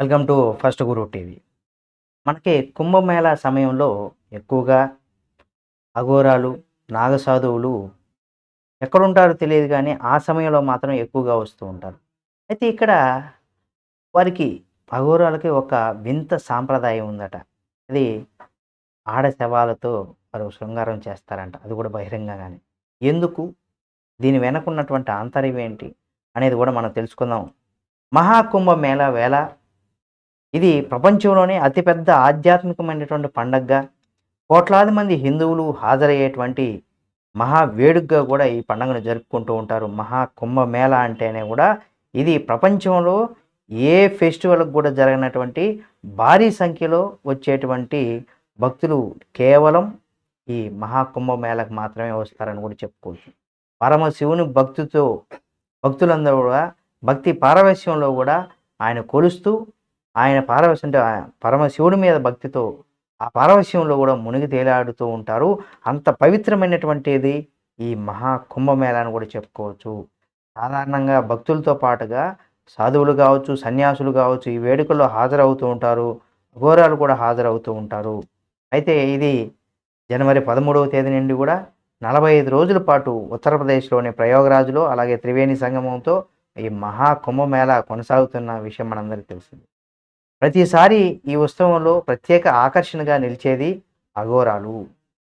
Welcome to first Guru TV. మనకి కుంభమేళా సమయంలో ఎక్కువగా అఘోరాలు నాగసాధువులు ఎక్కడుంటారో తెలియదు కానీ ఆ సమయంలో మాత్రం ఎక్కువగా వస్తూ ఉంటారు. అయితే ఇక్కడ వారికి అఘోరాలకి ఒక వింత సాంప్రదాయం ఉందట. అది ఆడ శవాలతో వారు శృంగారం చేస్తారంట. అది కూడా బహిరంగంగానే. ఎందుకు? దీని వెనకున్నటువంటి ఆంతర్యం ఏంటి? అనేది కూడా మనం తెలుసుకుందాం. మహాకుంభ మేళా వేళ ఇది ప్రపంచంలోనే అతిపెద్ద ఆధ్యాత్మికమైనటువంటి పండగగా కోట్లాది మంది హిందువులు హాజరయ్యేటువంటి మహా వేడుకగా కూడా ఈ పండుగను జరుపుకుంటూ ఉంటారు. మహా కుంభమేళ అంటేనే కూడా ఇది ప్రపంచంలో ఏ ఫెస్టివల్కి కూడా జరగనటువంటి భారీ సంఖ్యలో వచ్చేటువంటి భక్తులు కేవలం ఈ మహా కుంభమేళకు మాత్రమే వస్తారని కూడా చెప్పుకోవచ్చు. పరమశివుని భక్తితో భక్తులందరూ కూడా భక్తి పారవశ్యంలో కూడా ఆయన కొలుస్తూ ఆయన పారవశ్యం అంటే పరమశివుడి మీద భక్తితో ఆ పారవశ్యంలో కూడా మునిగి తేలాడుతూ ఉంటారు. అంత పవిత్రమైనటువంటిది ఈ మహా కుంభమేళ అని కూడా చెప్పుకోవచ్చు. సాధారణంగా భక్తులతో పాటుగా సాధువులు కావచ్చు సన్యాసులు కావచ్చు ఈ వేడుకల్లో హాజరవుతూ ఉంటారు. ఘోరాలు కూడా హాజరవుతూ ఉంటారు. అయితే ఇది జనవరి పదమూడవ తేదీ నుండి కూడా నలభై ఐదు రోజుల పాటు ఉత్తరప్రదేశ్లోని ప్రయోగరాజులో అలాగే త్రివేణి సంగమంతో ఈ మహా కుంభమేళ కొనసాగుతున్న విషయం మనందరికీ తెలిసింది. ప్రతిసారి ఈ ఉత్సవంలో ప్రత్యేక ఆకర్షణగా నిలిచేది అఘోరాలు.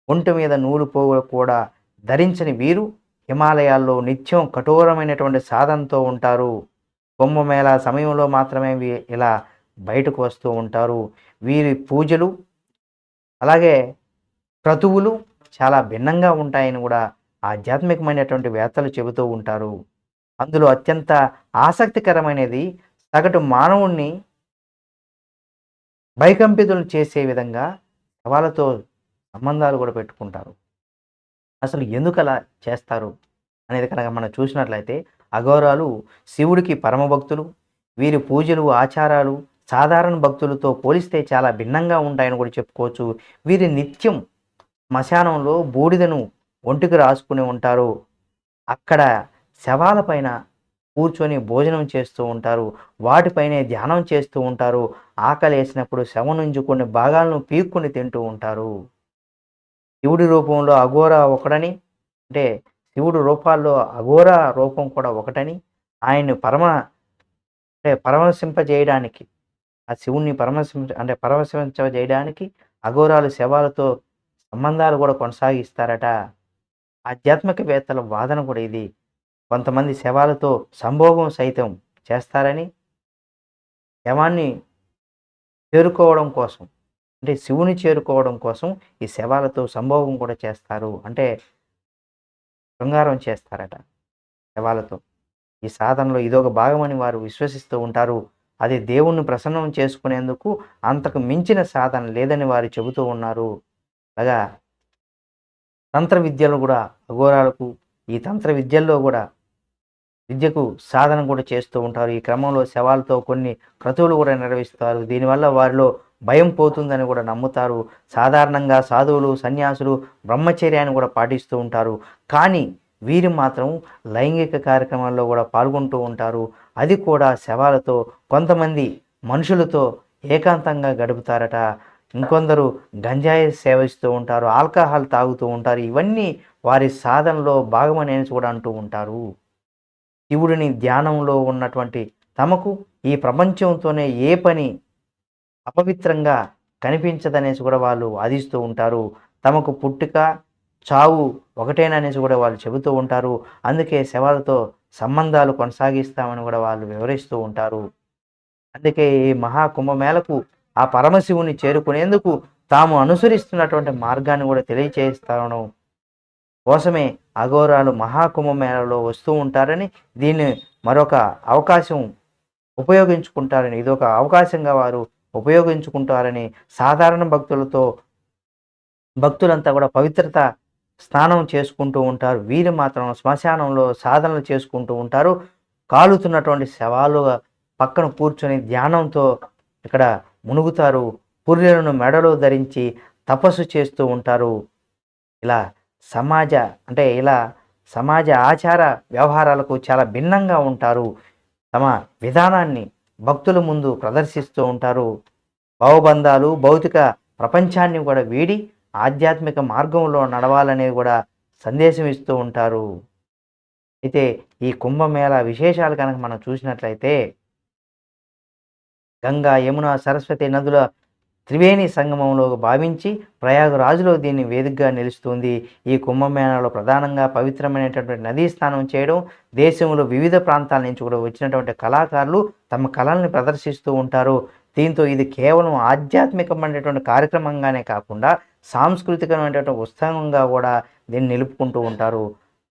ఒంటి మీద నూలు పోగులు కూడా ధరించని వీరు హిమాలయాల్లో నిత్యం కఠోరమైనటువంటి సాధనతో ఉంటారు. కుంభమేళా సమయంలో మాత్రమే ఇలా బయటకు వస్తూ ఉంటారు. వీరి పూజలు అలాగే క్రతువులు చాలా భిన్నంగా ఉంటాయని కూడా ఆధ్యాత్మికమైనటువంటి వేత్తలు చెబుతూ ఉంటారు. అందులో అత్యంత ఆసక్తికరమైనది సగటు మానవుణ్ణి భయకంపితులు చేసే విధంగా శవాలతో సంబంధాలు కూడా పెట్టుకుంటారు. అసలు ఎందుకు అలా చేస్తారు అనేది కనుక మనం చూసినట్లయితే అఘోరాలు శివుడికి పరమభక్తులు వీరి పూజలు ఆచారాలు సాధారణ భక్తులతో పోలిస్తే చాలా భిన్నంగా ఉంటాయని కూడా చెప్పుకోవచ్చు. వీరి నిత్యం శ్మశానంలో బూడిదను ఒంటికి రాసుకుని ఉంటారు. అక్కడ శవాలపైన కూర్చొని భోజనం చేస్తూ ఉంటారు. వాటిపైనే ధ్యానం చేస్తూ ఉంటారు. ఆకలి వేసినప్పుడు శవం నుంచి కొన్ని భాగాలను పీక్కుని తింటూ ఉంటారు. శివుడి రూపంలో అఘోర ఒకడని అంటే శివుడు రూపాల్లో అఘోర రూపం కూడా ఒకటని ఆయన్ని పరమ అంటే పరమశింపజేయడానికి ఆ శివుణ్ణి పరమశింప అంటే పరమశింపజేయడానికి అఘోరాలు శవాలతో సంబంధాలు కూడా కొనసాగిస్తారట. ఆధ్యాత్మికవేత్తల వాదన కూడా ఇది. కొంతమంది శవాలతో సంభోగం సైతం చేస్తారని శవాన్ని చేరుకోవడం కోసం అంటే శివుని చేరుకోవడం కోసం ఈ శవాలతో సంభోగం కూడా చేస్తారు. అంటే శృంగారం చేస్తారట శవాలతో. ఈ సాధనలో ఇదొక భాగమని వారు విశ్వసిస్తూ ఉంటారు. అది దేవుణ్ణి ప్రసన్నం చేసుకునేందుకు అంతకు మించిన సాధన లేదని వారు చెబుతూ ఉన్నారు. అలాగా తంత్ర విద్యలు కూడా అఘోరాలకు ఈ తంత్ర విద్యల్లో కూడా విద్యకు సాధన కూడా చేస్తూ ఉంటారు. ఈ క్రమంలో శవాలతో కొన్ని క్రతువులు కూడా నిర్వహిస్తారు. దీనివల్ల వారిలో భయం పోతుందని కూడా నమ్ముతారు. సాధారణంగా సాధువులు సన్యాసులు బ్రహ్మచర్యాన్ని కూడా పాటిస్తూ ఉంటారు. కానీ వీరు మాత్రం లైంగిక కార్యక్రమాల్లో కూడా పాల్గొంటూ ఉంటారు. అది కూడా శవాలతో కొంతమంది మనుషులతో ఏకాంతంగా గడుపుతారట. ఇంకొందరు గంజాయి సేవిస్తూ ఉంటారు ఆల్కహాల్ తాగుతూ ఉంటారు. ఇవన్నీ వారి సాధనలో భాగమనేసి కూడా అంటూ ఉంటారు. శివుడిని ధ్యానంలో ఉన్నటువంటి తమకు ఈ ప్రపంచంతోనే ఏ పని అపవిత్రంగా కనిపించదనేసి కూడా వాళ్ళు వాదిస్తూ ఉంటారు. తమకు పుట్టుక చావు ఒకటేననేసి కూడా వాళ్ళు చెబుతూ ఉంటారు. అందుకే శవాలతో సంబంధాలు కొనసాగిస్తామని కూడా వాళ్ళు వివరిస్తూ ఉంటారు. అందుకే ఈ మహాకుంభమేళకు ఆ పరమశివుని చేరుకునేందుకు తాము అనుసరిస్తున్నటువంటి మార్గాన్ని కూడా తెలియచేస్తాను. కోసమే అఘోరాలు మహాకుంభమేళలో వస్తూ ఉంటారని దీన్ని మరొక అవకాశం ఉపయోగించుకుంటారని ఇదొక అవకాశంగా వారు ఉపయోగించుకుంటారని సాధారణ భక్తులతో భక్తులంతా కూడా పవిత్రత స్నానం చేసుకుంటూ ఉంటారు. వీరు మాత్రం శ్మశానంలో సాధనలు చేసుకుంటూ ఉంటారు. కాలుతున్నటువంటి శవాలుగా పక్కన కూర్చొని ధ్యానంతో ఇక్కడ మునుగుతారు. పుర్రెలను మెడలో ధరించి తపస్సు చేస్తూ ఉంటారు. ఇలా సమాజ అంటే ఇలా సమాజ ఆచార వ్యవహారాలకు చాలా భిన్నంగా ఉంటారు. తమ విధానాన్ని భక్తుల ముందు ప్రదర్శిస్తూ ఉంటారు. భావబంధాలు భౌతిక ప్రపంచాన్ని కూడా వీడి ఆధ్యాత్మిక మార్గంలో నడవాలనేది కూడా సందేశం ఇస్తూ ఉంటారు. అయితే ఈ కుంభమేళ విశేషాలు కనుక మనం చూసినట్లయితే గంగా యమున సరస్వతి నదుల త్రివేణి సంగమంలో భావించి ప్రయాగరాజులో దీన్ని వేదికగా నిలుస్తుంది. ఈ కుంభమేళాలో ప్రధానంగా పవిత్రమైనటువంటి నదీ స్నానం చేయడం దేశంలో వివిధ ప్రాంతాల నుంచి కూడా వచ్చినటువంటి కళాకారులు తమ కళల్ని ప్రదర్శిస్తూ ఉంటారు. దీంతో ఇది కేవలం ఆధ్యాత్మికమైనటువంటి కార్యక్రమంగానే కాకుండా సాంస్కృతికమైనటువంటి ఉత్సాహంగా కూడా దీన్ని నిలుపుకుంటూ ఉంటారు.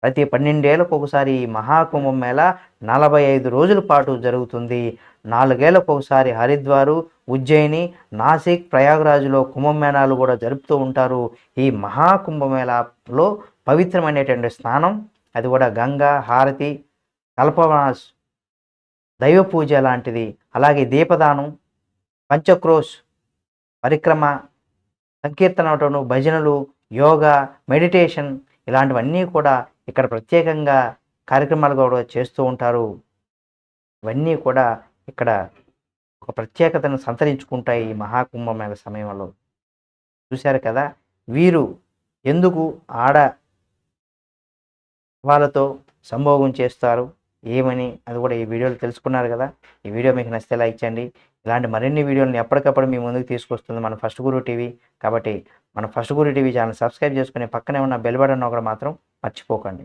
ప్రతి పన్నెండేళ్ళకు ఒకసారి ఈ మహాకుంభం మేళ నలభై ఐదు రోజుల పాటు జరుగుతుంది. నాలుగేళ్ళకు ఒకసారి హరిద్వారు ఉజ్జయిని నాసిక్ ప్రయాగరాజులో కుంభమేళాలు కూడా జరుపుతూ ఉంటారు. ఈ మహాకుంభమేళాలో పవిత్రమైనటువంటి స్నానం అది కూడా గంగా హారతి కల్పవాస్ దైవ పూజ లాంటిది. అలాగే దీపదానం పంచక్రోష్ పరిక్రమ సంకీర్తనటను భజనలు యోగా మెడిటేషన్ ఇలాంటివన్నీ కూడా ఇక్కడ ప్రత్యేకంగా కార్యక్రమాలు కూడా చేస్తూ ఉంటారు. ఇవన్నీ కూడా ఇక్కడ ఒక ప్రత్యేకతను సంతరించుకుంటాయి ఈ మహాకుంభమేళ సమయంలో. చూశారు కదా? వీరు ఎందుకు ఆడ వాళ్ళతో సంభోగం చేస్తారు? ఏమని? అది కూడా ఈ వీడియోలో తెలుసుకున్నారు కదా? ఈ వీడియో మీకు నచ్చితే లైక్ చేయండి. ఇలాంటి మరిన్ని వీడియోలను ఎప్పటికప్పుడు మీ ముందుకు తీసుకొస్తుంది మన ఫస్ట్ గురు టీవీ. కాబట్టి మన first Guru TV channel subscribe చేసుకుని పక్కనే ఉన్న బెల్ బటన్ ఒకటి మాత్రం మర్చిపోకండి.